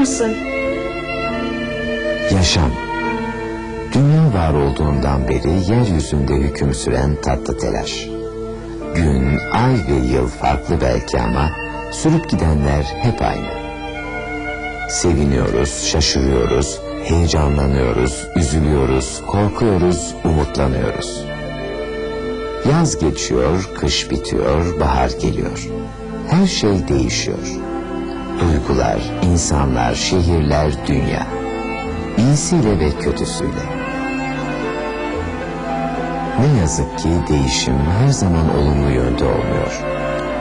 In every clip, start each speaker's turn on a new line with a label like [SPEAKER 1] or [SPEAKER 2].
[SPEAKER 1] mısın?
[SPEAKER 2] Yaşam. Dünya var olduğundan beri yeryüzünde hüküm süren tatlı telaş. Gün, ay ve yıl farklı belki ama sürüp gidenler hep aynı. Seviniyoruz, şaşırıyoruz, heyecanlanıyoruz, üzülüyoruz, korkuyoruz, umutlanıyoruz. Yaz geçiyor, kış bitiyor, bahar geliyor. Her şey değişiyor. Duygular, insanlar, şehirler, dünya. İyisiyle ve kötüsüyle. Ne yazık ki değişim her zaman olumlu yönde olmuyor.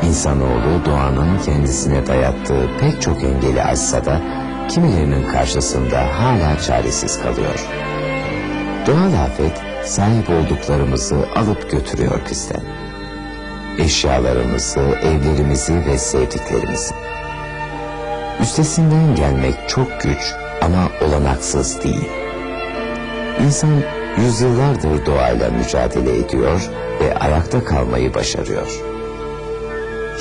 [SPEAKER 2] İnsanoğlu doğanın kendisine dayattığı pek çok engeli aşsa da kimilerinin karşısında hala çaresiz kalıyor. Doğal afet sahip olduklarımızı alıp götürüyor bizden. Eşyalarımızı, evlerimizi ve sevdiklerimizi. Üstesinden gelmek çok güç ama olanaksız değil. İnsan yüzyıllardır doğayla mücadele ediyor ve ayakta kalmayı başarıyor.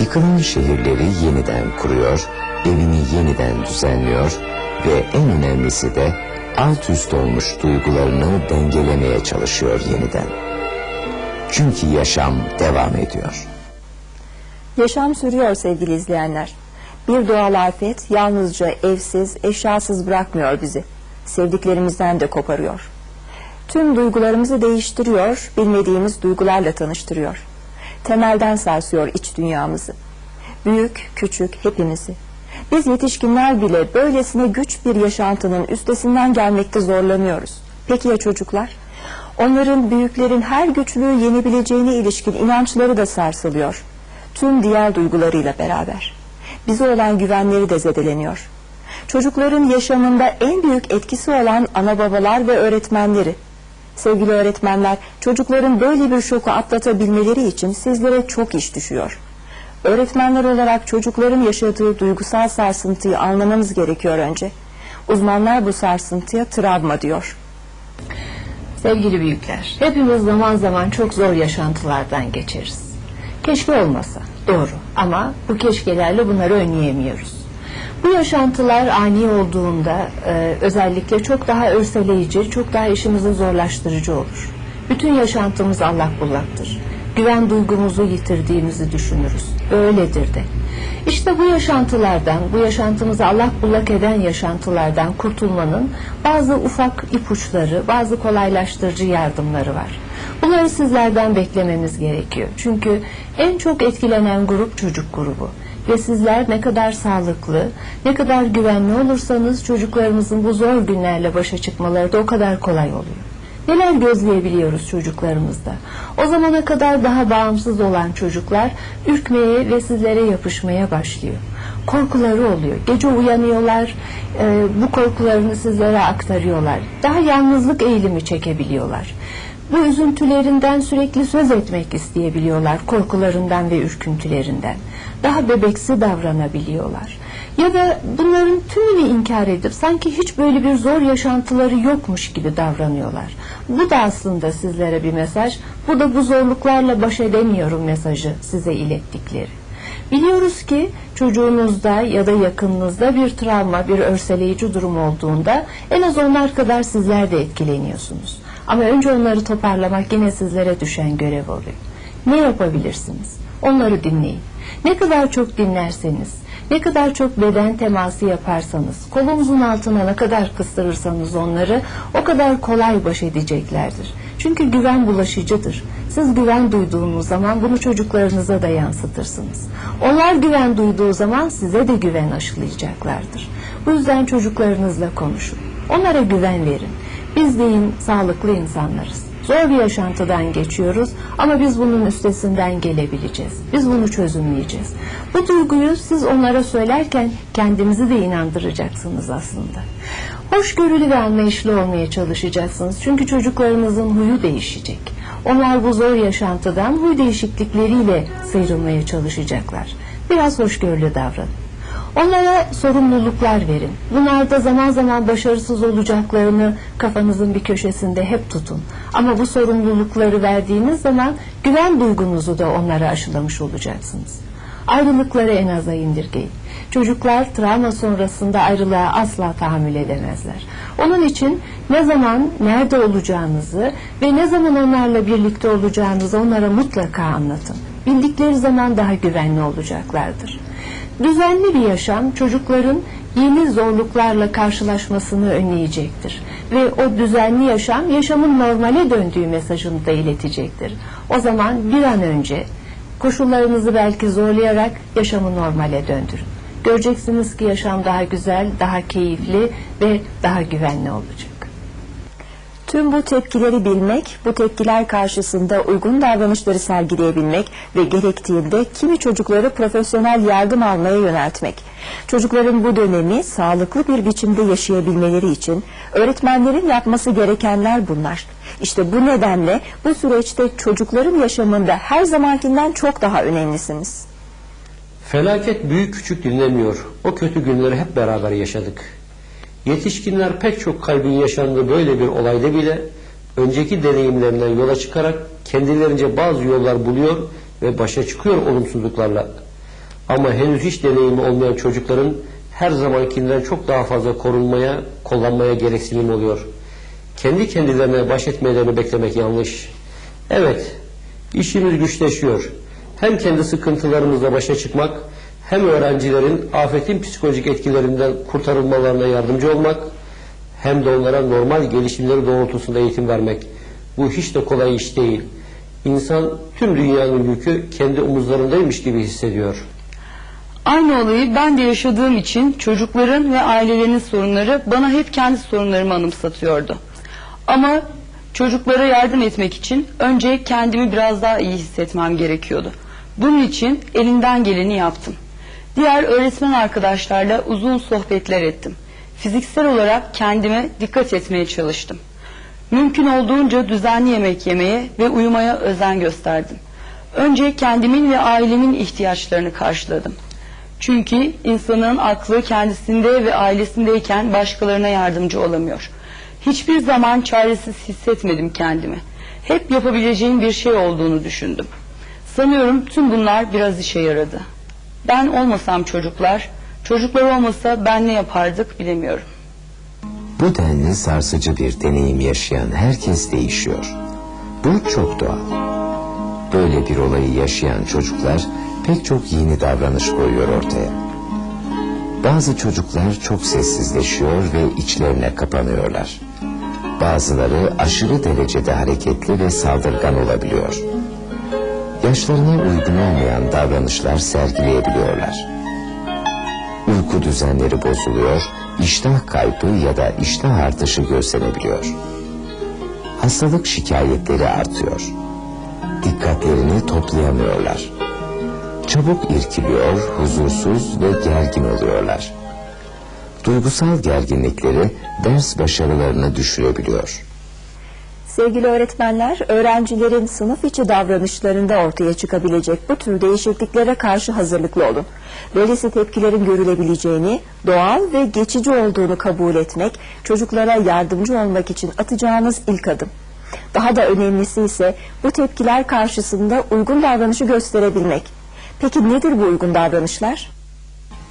[SPEAKER 2] Yıkılan şehirleri yeniden kuruyor, evini yeniden düzenliyor ve en önemlisi de alt üst olmuş duygularını dengelemeye çalışıyor yeniden. Çünkü yaşam devam ediyor.
[SPEAKER 3] Yaşam sürüyor sevgili izleyenler. Bir doğal afet yalnızca evsiz, eşyasız bırakmıyor bizi. Sevdiklerimizden de koparıyor. Tüm duygularımızı değiştiriyor, bilmediğimiz duygularla tanıştırıyor. Temelden sarsıyor iç dünyamızı. Büyük, küçük, hepimizi. Biz yetişkinler bile böylesine güç bir yaşantının üstesinden gelmekte zorlanıyoruz. Peki ya çocuklar? Onların büyüklerin her güçlüğü yenebileceğine ilişkin inançları da sarsılıyor. Tüm diğer duygularıyla beraber. Bize olan güvenleri de zedeleniyor. Çocukların yaşamında en büyük etkisi olan ana babalar ve öğretmenleri. Sevgili öğretmenler, çocukların böyle bir şoku atlatabilmeleri için sizlere çok iş düşüyor. Öğretmenler olarak çocukların yaşadığı duygusal sarsıntıyı anlamanız gerekiyor önce. Uzmanlar bu sarsıntıya travma diyor.
[SPEAKER 4] Sevgili büyükler, hepimiz zaman zaman çok zor yaşantılardan geçeriz. Keşke olmasa, doğru ama bu keşkelerle bunları önleyemiyoruz. Bu yaşantılar ani olduğunda e, özellikle çok daha örseleyici, çok daha işimizi zorlaştırıcı olur. Bütün yaşantımız allak bullaktır. Güven duygumuzu yitirdiğimizi düşünürüz. Öyledir de. İşte bu yaşantılardan, bu yaşantımızı allak bullak eden yaşantılardan kurtulmanın bazı ufak ipuçları, bazı kolaylaştırıcı yardımları var. Bunları sizlerden beklememiz gerekiyor. Çünkü en çok etkilenen grup çocuk grubu. Ve sizler ne kadar sağlıklı, ne kadar güvenli olursanız çocuklarımızın bu zor günlerle başa çıkmaları da o kadar kolay oluyor. Neler gözleyebiliyoruz çocuklarımızda? O zamana kadar daha bağımsız olan çocuklar ürkmeye ve sizlere yapışmaya başlıyor. Korkuları oluyor. Gece uyanıyorlar, e, bu korkularını sizlere aktarıyorlar. Daha yalnızlık eğilimi çekebiliyorlar. Bu üzüntülerinden sürekli söz etmek isteyebiliyorlar, korkularından ve ürküntülerinden. Daha bebeksi davranabiliyorlar. Ya da bunların tümünü inkar edip sanki hiç böyle bir zor yaşantıları yokmuş gibi davranıyorlar. Bu da aslında sizlere bir mesaj. Bu da bu zorluklarla baş edemiyorum mesajı size ilettikleri. Biliyoruz ki çocuğunuzda ya da yakınınızda bir travma, bir örseleyici durum olduğunda en az onlar kadar sizler de etkileniyorsunuz. Ama önce onları toparlamak yine sizlere düşen görev oluyor. Ne yapabilirsiniz? Onları dinleyin. Ne kadar çok dinlerseniz, ne kadar çok beden teması yaparsanız, kolunuzun altına ne kadar kıstırırsanız onları o kadar kolay baş edeceklerdir. Çünkü güven bulaşıcıdır. Siz güven duyduğunuz zaman bunu çocuklarınıza da yansıtırsınız. Onlar güven duyduğu zaman size de güven aşılayacaklardır. Bu yüzden çocuklarınızla konuşun. Onlara güven verin. Biz deyin sağlıklı insanlarız. Zor bir yaşantıdan geçiyoruz ama biz bunun üstesinden gelebileceğiz. Biz bunu çözümleyeceğiz. Bu duyguyu siz onlara söylerken kendinizi de inandıracaksınız aslında. Hoşgörülü ve anlayışlı olmaya çalışacaksınız. Çünkü çocuklarınızın huyu değişecek. Onlar bu zor yaşantıdan huy değişiklikleriyle sıyrılmaya çalışacaklar. Biraz hoşgörülü davranın. Onlara sorumluluklar verin. Bunlarda zaman zaman başarısız olacaklarını kafanızın bir köşesinde hep tutun. Ama bu sorumlulukları verdiğiniz zaman güven duygunuzu da onlara aşılamış olacaksınız. Ayrılıkları en aza indirgeyin. Çocuklar travma sonrasında ayrılığa asla tahammül edemezler. Onun için ne zaman nerede olacağınızı ve ne zaman onlarla birlikte olacağınızı onlara mutlaka anlatın. Bildikleri zaman daha güvenli olacaklardır. Düzenli bir yaşam çocukların yeni zorluklarla karşılaşmasını önleyecektir. Ve o düzenli yaşam yaşamın normale döndüğü mesajını da iletecektir. O zaman bir an önce koşullarınızı belki zorlayarak yaşamı normale döndürün. Göreceksiniz ki yaşam daha güzel, daha keyifli ve daha güvenli olacak.
[SPEAKER 3] Tüm bu tepkileri bilmek, bu tepkiler karşısında uygun davranışları sergileyebilmek ve gerektiğinde kimi çocukları profesyonel yardım almaya yöneltmek. Çocukların bu dönemi sağlıklı bir biçimde yaşayabilmeleri için öğretmenlerin yapması gerekenler bunlar. İşte bu nedenle bu süreçte çocukların yaşamında her zamankinden çok daha önemlisiniz.
[SPEAKER 1] Felaket büyük küçük dinlemiyor. O kötü günleri hep beraber yaşadık. Yetişkinler pek çok kaybın yaşandığı böyle bir olayda bile önceki deneyimlerinden yola çıkarak kendilerince bazı yollar buluyor ve başa çıkıyor olumsuzluklarla. Ama henüz hiç deneyimi olmayan çocukların her zamankinden çok daha fazla korunmaya, kullanmaya gereksinim oluyor. Kendi kendilerine baş etmelerini beklemek yanlış. Evet, işimiz güçleşiyor. Hem kendi sıkıntılarımızla başa çıkmak, hem öğrencilerin afetin psikolojik etkilerinden kurtarılmalarına yardımcı olmak, hem de onlara normal gelişimleri doğrultusunda eğitim vermek. Bu hiç de kolay iş değil. İnsan tüm dünyanın yükü kendi omuzlarındaymış gibi hissediyor.
[SPEAKER 5] Aynı olayı ben de yaşadığım için çocukların ve ailelerinin sorunları bana hep kendi sorunlarımı anımsatıyordu. Ama çocuklara yardım etmek için önce kendimi biraz daha iyi hissetmem gerekiyordu. Bunun için elinden geleni yaptım. Diğer öğretmen arkadaşlarla uzun sohbetler ettim. Fiziksel olarak kendime dikkat etmeye çalıştım. Mümkün olduğunca düzenli yemek yemeye ve uyumaya özen gösterdim. Önce kendimin ve ailemin ihtiyaçlarını karşıladım. Çünkü insanın aklı kendisinde ve ailesindeyken başkalarına yardımcı olamıyor. Hiçbir zaman çaresiz hissetmedim kendimi. Hep yapabileceğim bir şey olduğunu düşündüm. Sanıyorum tüm bunlar biraz işe yaradı. Ben olmasam çocuklar, çocuklar olmasa ben ne yapardık bilemiyorum.
[SPEAKER 2] Bu denli sarsıcı bir deneyim yaşayan herkes değişiyor. Bu çok doğal. Böyle bir olayı yaşayan çocuklar pek çok yeni davranış koyuyor ortaya. Bazı çocuklar çok sessizleşiyor ve içlerine kapanıyorlar. Bazıları aşırı derecede hareketli ve saldırgan olabiliyor. Yaşlarına uygun olmayan davranışlar sergileyebiliyorlar. Uyku düzenleri bozuluyor, iştah kaybı ya da iştah artışı gözlenebiliyor. Hastalık şikayetleri artıyor. Dikkatlerini toplayamıyorlar. Çabuk irkiliyor, huzursuz ve gergin oluyorlar. Duygusal gerginlikleri ders başarılarını düşürebiliyor.
[SPEAKER 3] Sevgili öğretmenler, öğrencilerin sınıf içi davranışlarında ortaya çıkabilecek bu tür değişikliklere karşı hazırlıklı olun. Böylesi tepkilerin görülebileceğini, doğal ve geçici olduğunu kabul etmek, çocuklara yardımcı olmak için atacağınız ilk adım. Daha da önemlisi ise bu tepkiler karşısında uygun davranışı gösterebilmek. Peki nedir bu uygun davranışlar?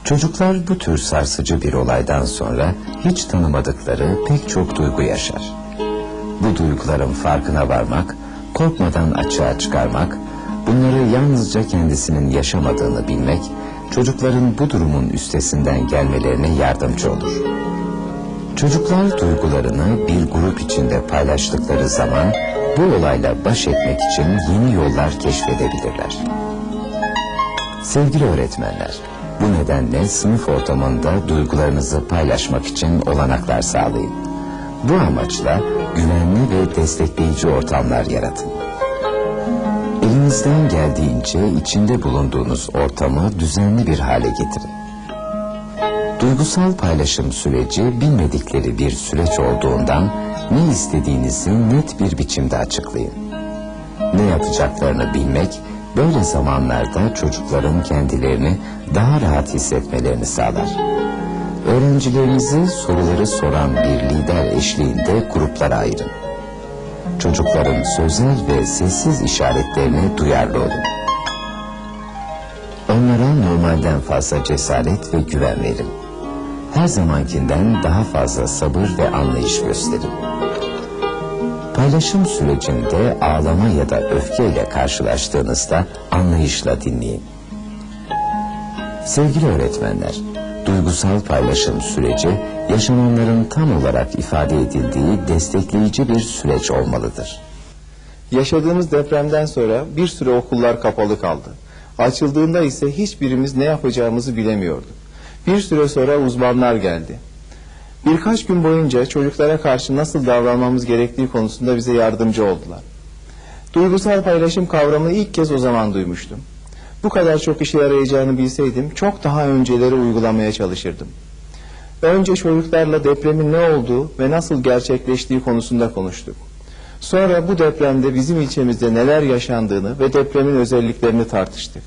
[SPEAKER 2] Çocuklar bu tür sarsıcı bir olaydan sonra hiç tanımadıkları pek çok duygu yaşar. Bu duyguların farkına varmak, korkmadan açığa çıkarmak, bunları yalnızca kendisinin yaşamadığını bilmek, çocukların bu durumun üstesinden gelmelerine yardımcı olur. Çocuklar duygularını bir grup içinde paylaştıkları zaman bu olayla baş etmek için yeni yollar keşfedebilirler. Sevgili öğretmenler, bu nedenle sınıf ortamında duygularınızı paylaşmak için olanaklar sağlayın. Bu amaçla güvenli ve destekleyici ortamlar yaratın. Elinizden geldiğince içinde bulunduğunuz ortamı düzenli bir hale getirin. Duygusal paylaşım süreci bilmedikleri bir süreç olduğundan ne istediğinizi net bir biçimde açıklayın. Ne yapacaklarını bilmek böyle zamanlarda çocukların kendilerini daha rahat hissetmelerini sağlar. Öğrencilerinizi soruları soran bir lider eşliğinde gruplara ayırın. Çocukların sözel ve sessiz işaretlerine duyarlı olun. Onlara normalden fazla cesaret ve güven verin. Her zamankinden daha fazla sabır ve anlayış gösterin. Paylaşım sürecinde ağlama ya da öfkeyle karşılaştığınızda anlayışla dinleyin. Sevgili öğretmenler, duygusal paylaşım süreci yaşananların tam olarak ifade edildiği destekleyici bir süreç olmalıdır.
[SPEAKER 6] Yaşadığımız depremden sonra bir süre okullar kapalı kaldı. Açıldığında ise hiçbirimiz ne yapacağımızı bilemiyorduk. Bir süre sonra uzmanlar geldi. Birkaç gün boyunca çocuklara karşı nasıl davranmamız gerektiği konusunda bize yardımcı oldular. Duygusal paylaşım kavramını ilk kez o zaman duymuştum. Bu kadar çok işe yarayacağını bilseydim çok daha önceleri uygulamaya çalışırdım. Önce çocuklarla depremin ne olduğu ve nasıl gerçekleştiği konusunda konuştuk. Sonra bu depremde bizim ilçemizde neler yaşandığını ve depremin özelliklerini tartıştık.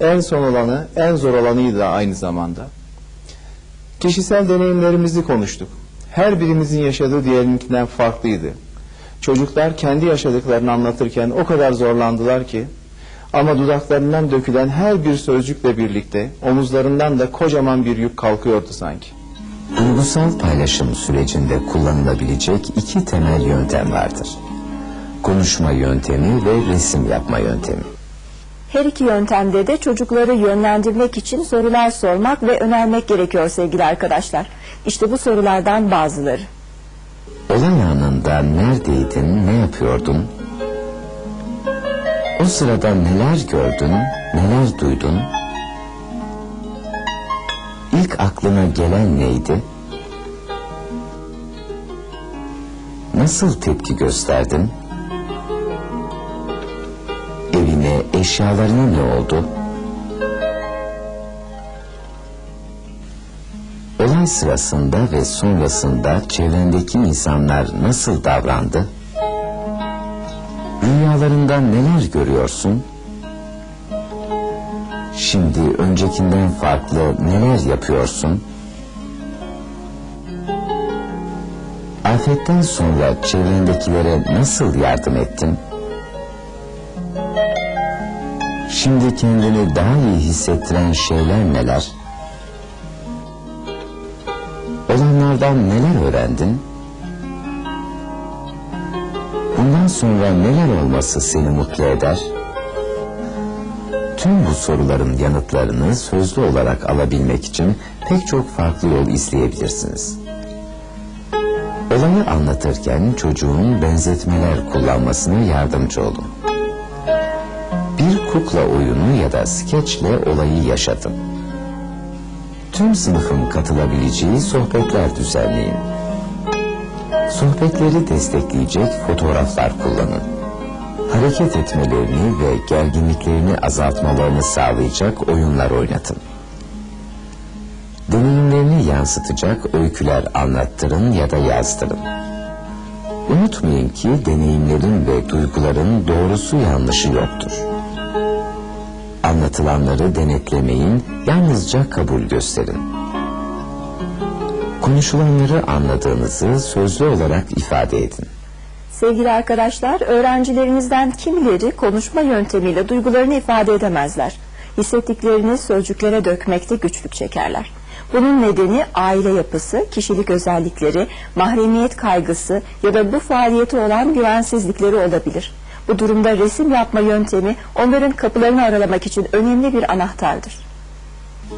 [SPEAKER 6] En son olanı, en zor olanıydı aynı zamanda. Kişisel deneyimlerimizi konuştuk. Her birimizin yaşadığı diğerininkinden farklıydı. Çocuklar kendi yaşadıklarını anlatırken o kadar zorlandılar ki ama dudaklarından dökülen her bir sözcükle birlikte omuzlarından da kocaman bir yük kalkıyordu sanki.
[SPEAKER 2] Duygusal paylaşım sürecinde kullanılabilecek iki temel yöntem vardır. Konuşma yöntemi ve resim yapma yöntemi.
[SPEAKER 3] Her iki yöntemde de çocukları yönlendirmek için sorular sormak ve önermek gerekiyor sevgili arkadaşlar. İşte bu sorulardan bazıları.
[SPEAKER 2] Olay anında neredeydin, ne yapıyordun? O sırada neler gördün, neler duydun? İlk aklına gelen neydi? Nasıl tepki gösterdin? Evine, eşyalarına ne oldu? Olay sırasında ve sonrasında çevrendeki insanlar nasıl davrandı? Rüyalarında neler görüyorsun? Şimdi öncekinden farklı neler yapıyorsun? Afetten sonra çevrendekilere nasıl yardım ettin? Şimdi kendini daha iyi hissettiren şeyler neler? Olanlardan neler öğrendin? Bundan sonra neler olması seni mutlu eder? Tüm bu soruların yanıtlarını sözlü olarak alabilmek için pek çok farklı yol izleyebilirsiniz. Olayı anlatırken çocuğun benzetmeler kullanmasına yardımcı olun. Bir kukla oyunu ya da skeçle olayı yaşatın. Tüm sınıfın katılabileceği sohbetler düzenleyin. Sohbetleri destekleyecek fotoğraflar kullanın. Hareket etmelerini ve gerginliklerini azaltmalarını sağlayacak oyunlar oynatın. Deneyimlerini yansıtacak öyküler anlattırın ya da yazdırın. Unutmayın ki deneyimlerin ve duyguların doğrusu yanlışı yoktur. Anlatılanları denetlemeyin, yalnızca kabul gösterin. Konuşulanları anladığınızı sözlü olarak ifade edin.
[SPEAKER 3] Sevgili arkadaşlar, öğrencilerinizden kimileri konuşma yöntemiyle duygularını ifade edemezler. Hissettiklerini sözcüklere dökmekte güçlük çekerler. Bunun nedeni aile yapısı, kişilik özellikleri, mahremiyet kaygısı ya da bu faaliyeti olan güvensizlikleri olabilir. Bu durumda resim yapma yöntemi onların kapılarını aralamak için önemli bir anahtardır.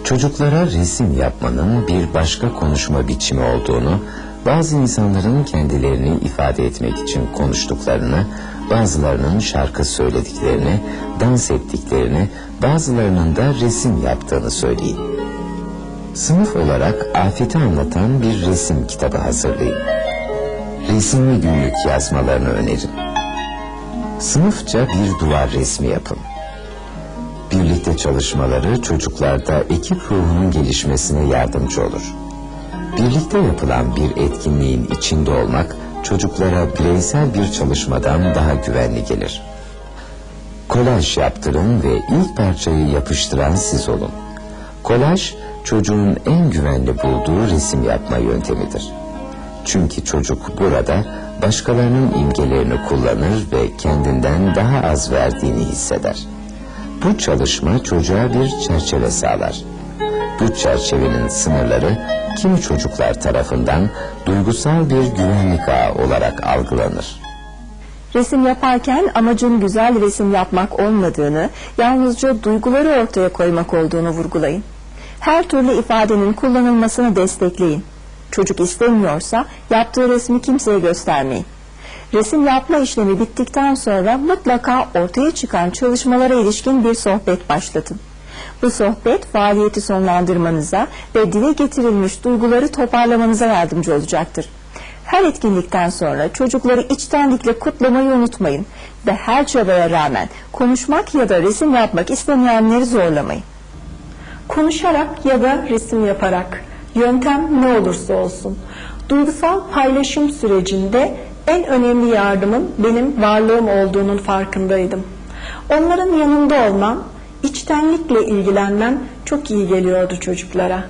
[SPEAKER 2] Çocuklara resim yapmanın bir başka konuşma biçimi olduğunu, bazı insanların kendilerini ifade etmek için konuştuklarını, bazılarının şarkı söylediklerini, dans ettiklerini, bazılarının da resim yaptığını söyleyin. Sınıf olarak afeti anlatan bir resim kitabı hazırlayın. Resimli günlük yazmalarını önerin. Sınıfça bir duvar resmi yapın. Birlikte çalışmaları çocuklarda ekip ruhunun gelişmesine yardımcı olur. Birlikte yapılan bir etkinliğin içinde olmak çocuklara bireysel bir çalışmadan daha güvenli gelir. Kolaj yaptırın ve ilk parçayı yapıştıran siz olun. Kolaj çocuğun en güvenli bulduğu resim yapma yöntemidir. Çünkü çocuk burada başkalarının imgelerini kullanır ve kendinden daha az verdiğini hisseder. Bu çalışma çocuğa bir çerçeve sağlar. Bu çerçevenin sınırları kimi çocuklar tarafından duygusal bir güvenlik ağı olarak algılanır.
[SPEAKER 3] Resim yaparken amacın güzel resim yapmak olmadığını, yalnızca duyguları ortaya koymak olduğunu vurgulayın. Her türlü ifadenin kullanılmasını destekleyin. Çocuk istemiyorsa yaptığı resmi kimseye göstermeyin. Resim yapma işlemi bittikten sonra mutlaka ortaya çıkan çalışmalara ilişkin bir sohbet başlatın. Bu sohbet faaliyeti sonlandırmanıza ve dile getirilmiş duyguları toparlamanıza yardımcı olacaktır. Her etkinlikten sonra çocukları içtenlikle kutlamayı unutmayın ve her çabaya rağmen konuşmak ya da resim yapmak istemeyenleri zorlamayın.
[SPEAKER 7] Konuşarak ya da resim yaparak, yöntem ne olursa olsun, duygusal paylaşım sürecinde en önemli yardımın benim varlığım olduğunun farkındaydım. Onların yanında olmam, içtenlikle ilgilenmem çok iyi geliyordu çocuklara.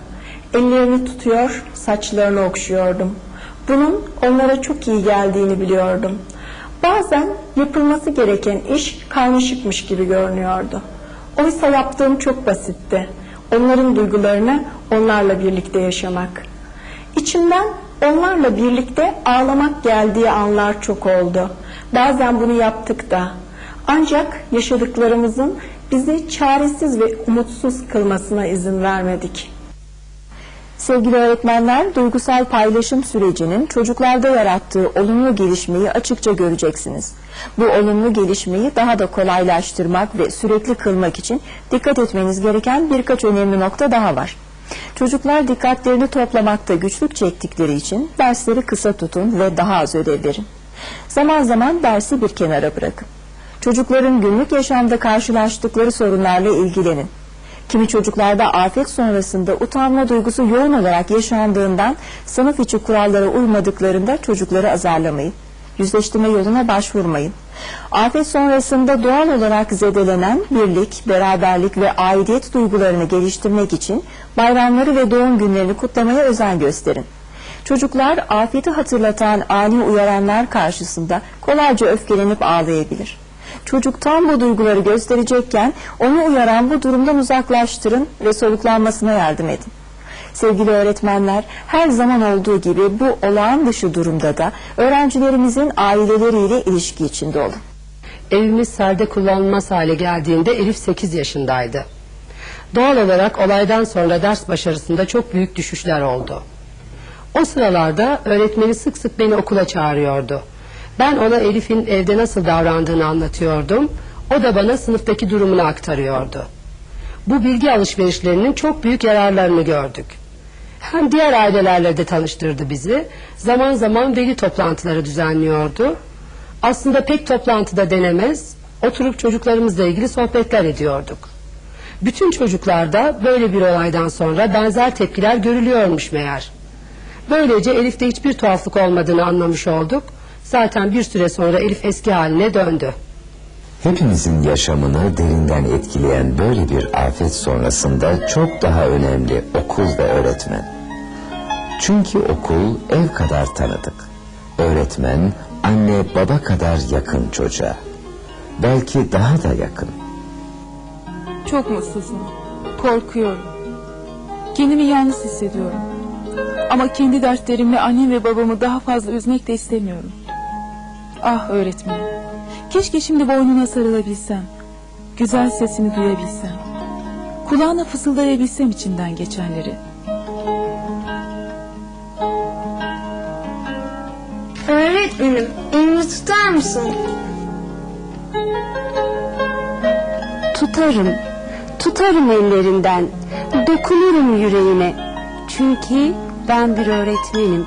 [SPEAKER 7] Ellerini tutuyor, saçlarını okşuyordum. Bunun onlara çok iyi geldiğini biliyordum. Bazen yapılması gereken iş karmaşıkmış gibi görünüyordu. Oysa yaptığım çok basitti. Onların duygularını onlarla birlikte yaşamak. İçimden onlarla birlikte ağlamak geldiği anlar çok oldu. Bazen bunu yaptık da. Ancak yaşadıklarımızın bizi çaresiz ve umutsuz kılmasına izin vermedik.
[SPEAKER 3] Sevgili öğretmenler, duygusal paylaşım sürecinin çocuklarda yarattığı olumlu gelişmeyi açıkça göreceksiniz. Bu olumlu gelişmeyi daha da kolaylaştırmak ve sürekli kılmak için dikkat etmeniz gereken birkaç önemli nokta daha var. Çocuklar dikkatlerini toplamakta güçlük çektikleri için dersleri kısa tutun ve daha az ödev verin. Zaman zaman dersi bir kenara bırakın. Çocukların günlük yaşamda karşılaştıkları sorunlarla ilgilenin. Kimi çocuklarda afet sonrasında utanma duygusu yoğun olarak yaşandığından sınıf içi kurallara uymadıklarında çocukları azarlamayın. Yüzleştirme yoluna başvurmayın. Afet sonrasında doğal olarak zedelenen birlik, beraberlik ve aidiyet duygularını geliştirmek için bayramları ve doğum günlerini kutlamaya özen gösterin. Çocuklar afeti hatırlatan ani uyaranlar karşısında kolayca öfkelenip ağlayabilir. Çocuk tam bu duyguları gösterecekken onu uyaran bu durumdan uzaklaştırın ve soluklanmasına yardım edin. Sevgili öğretmenler, her zaman olduğu gibi bu olağan dışı durumda da öğrencilerimizin aileleriyle ilişki içinde olun.
[SPEAKER 8] Evimiz serde kullanılmaz hale geldiğinde Elif 8 yaşındaydı. Doğal olarak olaydan sonra ders başarısında çok büyük düşüşler oldu. O sıralarda öğretmeni sık sık beni okula çağırıyordu. Ben ona Elif'in evde nasıl davrandığını anlatıyordum. O da bana sınıftaki durumunu aktarıyordu. Bu bilgi alışverişlerinin çok büyük yararlarını gördük. Hem diğer ailelerle de tanıştırdı bizi. Zaman zaman veli toplantıları düzenliyordu. Aslında pek toplantıda denemez, oturup çocuklarımızla ilgili sohbetler ediyorduk. Bütün çocuklarda böyle bir olaydan sonra benzer tepkiler görülüyormuş meğer. Böylece Elif'te hiçbir tuhaflık olmadığını anlamış olduk. Zaten bir süre sonra Elif eski haline döndü.
[SPEAKER 2] Hepimizin yaşamını derinden etkileyen böyle bir afet sonrasında çok daha önemli okul ve öğretmen. Çünkü okul ev kadar tanıdık. Öğretmen anne baba kadar yakın çocuğa. Belki daha da yakın.
[SPEAKER 9] Çok mutsuzum. Korkuyorum. Kendimi yalnız hissediyorum. Ama kendi dertlerimle annem ve babamı daha fazla üzmek de istemiyorum. Ah öğretmenim. Keşke şimdi boynuna sarılabilsem. Güzel sesini duyabilsem. Kulağına fısıldayabilsem içinden geçenleri.
[SPEAKER 10] Öğretmenim, elimi tutar mısın?
[SPEAKER 11] Tutarım, tutarım ellerinden, dokunurum yüreğine. Çünkü ben bir öğretmenim.